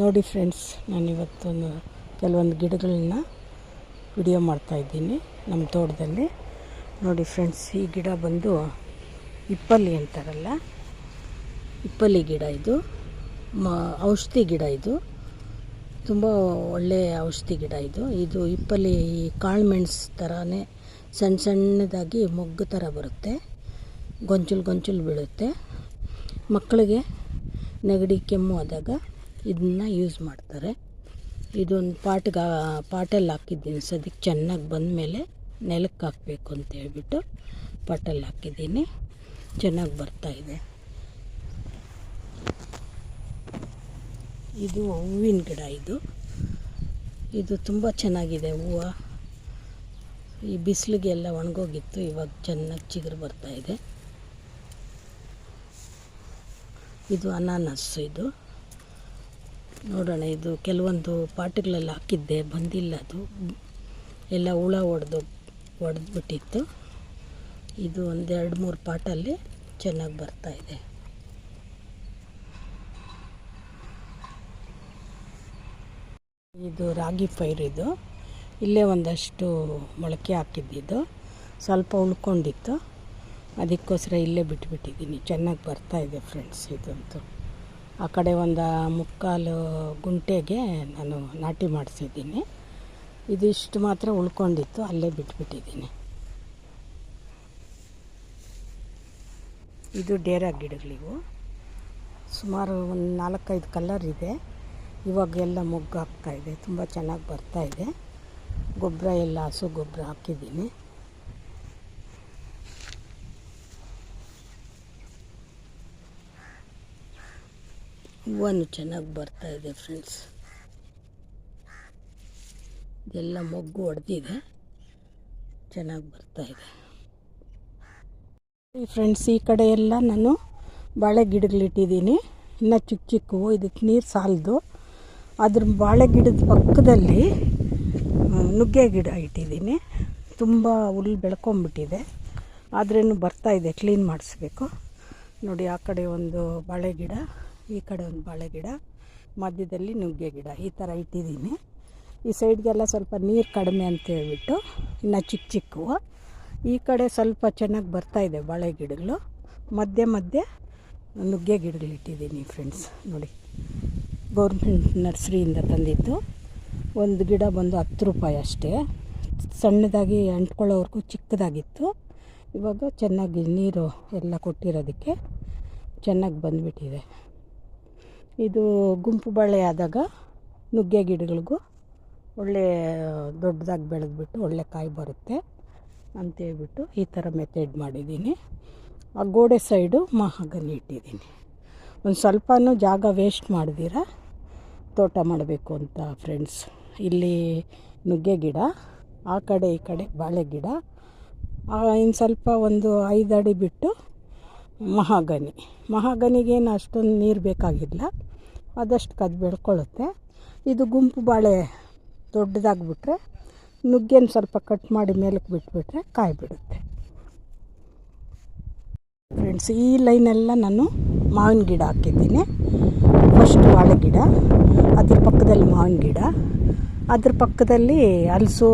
ನೋಡಿ ಫ್ರೆಂಡ್ಸ್, ನಾನು ಇವತ್ತೊಂದು ಕೆಲವೊಂದು ಗಿಡಗಳನ್ನ ವಿಡಿಯೋ ಮಾಡ್ತಾಯಿದ್ದೀನಿ ನಮ್ಮ ತೋಟದಲ್ಲಿ. ನೋಡಿ ಫ್ರೆಂಡ್ಸ್, ಈ ಗಿಡ ಬಂದು ಇಪ್ಪಲ್ಲಿ ಅಂತಾರಲ್ಲ, ಇಪ್ಪಲ್ಲಿ ಗಿಡ ಇದು. ಮ, ಔಷಧಿ ಗಿಡ ಇದು. ತುಂಬ ಒಳ್ಳೆಯ ಔಷಧಿ ಗಿಡ ಇದು. ಇದು ಇಪ್ಪಲ್ಲಿ ಕಾಳುಮೆಣ್ಸು ಥರನೇ ಸಣ್ಣ ಸಣ್ಣದಾಗಿ ಮೊಗ್ಗು ಥರ ಬರುತ್ತೆ. ಗೊಂಚಲು ಗೊಂಚಲು ಬೀಳುತ್ತೆ. ಮಕ್ಕಳಿಗೆ ನೆಗಡಿ ಕೆಮ್ಮು ಆದಾಗ ಇದನ್ನ ಯೂಸ್ ಮಾಡ್ತಾರೆ. ಇದೊಂದು ಪಾಟ್ಗೆ ಪಾಟಲ್ಲಿ ಹಾಕಿದ್ದೀನಿ ಸದ್ಯಕ್ಕೆ ಚೆನ್ನಾಗಿ ಬಂದಮೇಲೆ ನೆಲಕ್ಕೆ ಹಾಕಬೇಕು ಅಂತ ಹೇಳ್ಬಿಟ್ಟು ಪಾಟಲ್ಲಿ ಹಾಕಿದ್ದೀನಿ. ಚೆನ್ನಾಗಿ ಬರ್ತಾಯಿದೆ ಇದು. ಹೂವಿನ ಗಿಡ ಇದು. ಇದು ತುಂಬ ಚೆನ್ನಾಗಿದೆ ಹೂವು. ಈ ಬಿಸಿಲಿಗೆಲ್ಲ ಒಣಗೋಗಿತ್ತು, ಇವಾಗ ಚೆನ್ನಾಗಿ ಚಿಗುರು ಬರ್ತಾಯಿದೆ ಇದು. ಅನಾನಸ್ಸು ಇದು. ನೋಡೋಣ, ಇದು ಕೆಲವೊಂದು ಪಾಟ್ಗಳೆಲ್ಲ ಹಾಕಿದ್ದೆ, ಬಂದಿಲ್ಲ ಅದು. ಎಲ್ಲ ಹುಳ ಹೊಡೆದು ಹೊಡೆದ್ಬಿಟ್ಟಿತ್ತು ಇದು ಒಂದೆರಡು ಮೂರು ಪಾಟಲ್ಲಿ ಚೆನ್ನಾಗಿ ಬರ್ತಾಯಿದೆ ಇದು. ರಾಗಿ ಪೈರ್ ಇದು. ಇಲ್ಲೇ ಒಂದಷ್ಟು ಮೊಳಕೆ ಹಾಕಿದ್ದಿದ್ದು. ಸ್ವಲ್ಪ ಉಳ್ಕೊಂಡಿತ್ತು. ಅದಕ್ಕೋಸ್ಕರ ಇಲ್ಲೇ ಬಿಟ್ಬಿಟ್ಟಿದ್ದೀನಿ. ಚೆನ್ನಾಗಿ ಬರ್ತಾಯಿದೆ ಫ್ರೆಂಡ್ಸ್, ಇದಂತೂ. ಆ ಕಡೆ ಒಂದು ಮುಕ್ಕಾಲು ಗುಂಟೆಗೆ ನಾನು ನಾಟಿ ಮಾಡಿಸಿದ್ದೀನಿ. ಇದಿಷ್ಟು ಮಾತ್ರ ಉಳ್ಕೊಂಡಿತ್ತು, ಅಲ್ಲೇ ಬಿಟ್ಬಿಟ್ಟಿದ್ದೀನಿ. ಇದು ಡೇರಾ ಗಿಡಗಳಿವು. ಸುಮಾರು ಒಂದು ನಾಲ್ಕೈದು ಕಲರ್ ಇದೆ. ಇವಾಗ ಎಲ್ಲ ಮೊಗ್ಗು ಹಾಕ್ತಾಯಿದೆ ತುಂಬ ಚೆನ್ನಾಗಿ ಬರ್ತಾಯಿದೆ ಗೊಬ್ಬರ ಎಲ್ಲ ಹಸು ಗೊಬ್ಬರ ಹಾಕಿದ್ದೀನಿ. ಹೂವನ್ನು ಚೆನ್ನಾಗಿ ಬರ್ತಾ ಇದೆ ಫ್ರೆಂಡ್ಸ್ ಇದೆಲ್ಲ ಮೊಗ್ಗು ಹೊಡೆದಿದೆ ಚೆನ್ನಾಗಿ ಬರ್ತಾ ಇದೆ. ಫ್ರೆಂಡ್ಸ್ ಈ ಕಡೆ ಎಲ್ಲ ನಾನು ಬಾಳೆ ಗಿಡಗಳಿಟ್ಟಿದ್ದೀನಿ ಇನ್ನು ಚಿಕ್ಕ ಚಿಕ್ಕವು ಇದಕ್ಕೆ ನೀರು ಸಾಲದು. ಅದ್ರ ಬಾಳೆ ಗಿಡದ ಪಕ್ಕದಲ್ಲಿ ನುಗ್ಗೆ ಗಿಡ ಇಟ್ಟಿದ್ದೀನಿ. ತುಂಬ ಹುಲ್ಲು ಬೆಳ್ಕೊಂಬಿಟ್ಟಿದೆ. ಬರ್ತಾ ಇದೆ, ಕ್ಲೀನ್ ಮಾಡಿಸ್ಬೇಕು. ನೋಡಿ, ಆ ಕಡೆ ಒಂದು ಬಾಳೆ ಗಿಡ. ಈ ಕಡೆ ಒಂದು ಬಾಳೆ ಗಿಡ, ಮಧ್ಯದಲ್ಲಿ ನುಗ್ಗೆ ಗಿಡ, ಈ ಥರ ಇಟ್ಟಿದ್ದೀನಿ. ಈ ಸೈಡ್ಗೆಲ್ಲ ಸ್ವಲ್ಪ ನೀರು ಕಡಿಮೆ ಅಂತ ಹೇಳ್ಬಿಟ್ಟು ಇನ್ನು ಚಿಕ್ಕ. ಚಿಕ್ಕವು ಈ ಕಡೆ ಸ್ವಲ್ಪ ಚೆನ್ನಾಗಿ ಬರ್ತಾಯಿದೆ ಬಾಳೆ ಗಿಡಗಳು. ಮಧ್ಯೆ ಮಧ್ಯೆ ನುಗ್ಗೆ ಗಿಡಗಳು ಇಟ್ಟಿದ್ದೀನಿ ಫ್ರೆಂಡ್ಸ್ ನೋಡಿ ಗೌರ್ಮೆಂಟ್ ನರ್ಸರಿಯಿಂದ ತಂದಿದ್ದು. ಒಂದು ಗಿಡ ಬಂದು ಹತ್ತು ರೂಪಾಯಿ ಅಷ್ಟೇ. ಸಣ್ಣದಾಗಿ ಅಂಟ್ಕೊಳ್ಳೋವರೆಗೂ ಚಿಕ್ಕದಾಗಿತ್ತು. ಇವಾಗ ಚೆನ್ನಾಗಿ ನೀರು ಎಲ್ಲ ಕೊಟ್ಟಿರೋದಕ್ಕೆ ಚೆನ್ನಾಗಿ ಬಂದುಬಿಟ್ಟಿದೆ. ಇದು ಗುಂಪು ಬಳ್ಳಿ ಆದಾಗ ನುಗ್ಗೆ ಗಿಡಗಳಿಗೂ ಒಳ್ಳೆ ದೊಡ್ಡದಾಗಿ ಬೆಳೆದ್ಬಿಟ್ಟು ಒಳ್ಳೆ ಕಾಯಿ ಬರುತ್ತೆ ಅಂತೇಳ್ಬಿಟ್ಟು ಈ ಥರ ಮೆಥಡ್ ಮಾಡಿದ್ದೀನಿ. ಆ ಗೋಡೆ ಸೈಡು ಮಹಾಗನಿ ಇಟ್ಟಿದ್ದೀನಿ. ಒಂದು ಸ್ವಲ್ಪನೂ ಜಾಗ ವೇಸ್ಟ್ ಮಾಡ್ದಿರ, ತೋಟ ಮಾಡಬೇಕು ಅಂತ ಫ್ರೆಂಡ್ಸ್ ಇಲ್ಲಿ ನುಗ್ಗೆ ಗಿಡ, ಆ ಕಡೆ ಈ ಕಡೆ ಬಾಳೆ ಗಿಡ ಇನ್ನು ಸ್ವಲ್ಪ ಒಂದು ಐದು ಅಡಿ ಬಿಟ್ಟು ಮಹಾಗನಿ ಮಹಾಗನಿಗೇನು ಅಷ್ಟೊಂದು ನೀರು ಬೇಕಾಗಿಲ್ಲ. ಆದಷ್ಟು ಕದ್ದು ಬೆಳ್ಕೊಳ್ಳುತ್ತೆ ಇದು ಗುಂಪು ಬಾಳೆ ದೊಡ್ಡದಾಗ್ಬಿಟ್ರೆ ನುಗ್ಗೇನು ಸ್ವಲ್ಪ ಕಟ್ ಮಾಡಿ ಮೇಲಕ್ಕೆ ಬಿಟ್ಬಿಟ್ರೆ ಕಾಯಿ ಬಿಡುತ್ತೆ ಫ್ರೆಂಡ್ಸ್ ಈ ಲೈನೆಲ್ಲ ನಾನು ಮಾವಿನ ಗಿಡ ಹಾಕಿದ್ದೀನಿ. ಫಸ್ಟ್ ಬಾಳೆ ಗಿಡ, ಅದ್ರ ಪಕ್ಕದಲ್ಲಿ ಮಾವಿನ ಗಿಡ, ಅದ್ರ ಪಕ್ಕದಲ್ಲಿ ಹಲಸು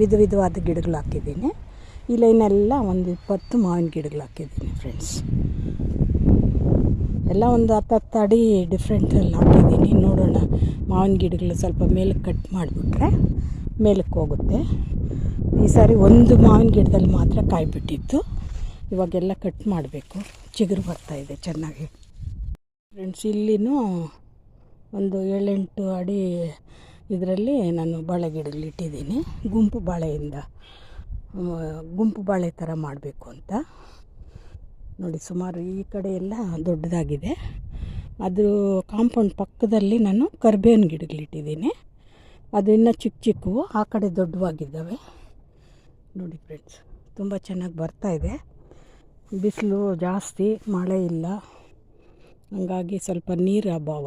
ವಿಧ ವಿಧವಾದ ಗಿಡಗಳು ಹಾಕಿದ್ದೀನಿ. ಈ ಲೈನೆಲ್ಲ ಒಂದು ಇಪ್ಪತ್ತು ಮಾವಿನ ಗಿಡಗಳು ಹಾಕಿದ್ದೀನಿ ಫ್ರೆಂಡ್ಸ್ ಎಲ್ಲ ಒಂದು ಹತ್ತು ಹತ್ತು ಅಡಿ ಡಿಫ್ರೆಂಟಲ್ಲಿ ಹಾಕಿದ್ದೀನಿ. ನೋಡೋಣ, ಮಾವಿನ ಗಿಡಗಳು ಸ್ವಲ್ಪ ಮೇಲಕ್ಕೆ ಕಟ್ ಮಾಡಿಬಿಟ್ರೆ ಮೇಲಕ್ಕೆ ಹೋಗುತ್ತೆ. ಈ ಸಾರಿ ಒಂದು ಮಾವಿನ ಗಿಡದಲ್ಲಿ ಮಾತ್ರ ಕಾಯಿ ಬಿಟ್ಟಿತ್ತು ಇವಾಗೆಲ್ಲ ಕಟ್ ಮಾಡಬೇಕು. ಚಿಗುರು ಬರ್ತಾಯಿದೆ ಚೆನ್ನಾಗಿ. ಫ್ರೆಂಡ್ಸ್ ಇಲ್ಲಿನೂ ಒಂದು ಏಳೆಂಟು ಅಡಿ ಇದರಲ್ಲಿ ನಾನು ಬಾಳೆ ಗಿಡಗಳು ಇಟ್ಟಿದ್ದೀನಿ ಗುಂಪು ಬಾಳೆಯಿಂದ. ಗುಂಪು ಬಾಳೆ ಥರ ಮಾಡಬೇಕು ಅಂತ. ನೋಡಿ, ಸುಮಾರು ಈ ಕಡೆ ಎಲ್ಲ ದೊಡ್ಡದಾಗಿದೆ. ಅದು ಕಾಂಪೌಂಡ್ ಪಕ್ಕದಲ್ಲಿ ನಾನು ಕರ್ಬೇವಿನ ಗಿಡಗಳಿಟ್ಟಿದ್ದೀನಿ ಅದು ಇನ್ನೂ ಚಿಕ್ಕ ಚಿಕ್ಕವು, ಆ ಕಡೆ ದೊಡ್ಡವಾಗಿದ್ದಾವೆ. ನೋಡಿ ಫ್ರೆಂಡ್ಸ್ ತುಂಬ ಚೆನ್ನಾಗಿ ಬರ್ತಾಯಿದೆ ಬಿಸಿಲು ಜಾಸ್ತಿ, ಮಳೆ ಇಲ್ಲ. ಹಂಗಾಗಿ ಸ್ವಲ್ಪ ನೀರು ಅಭಾವ.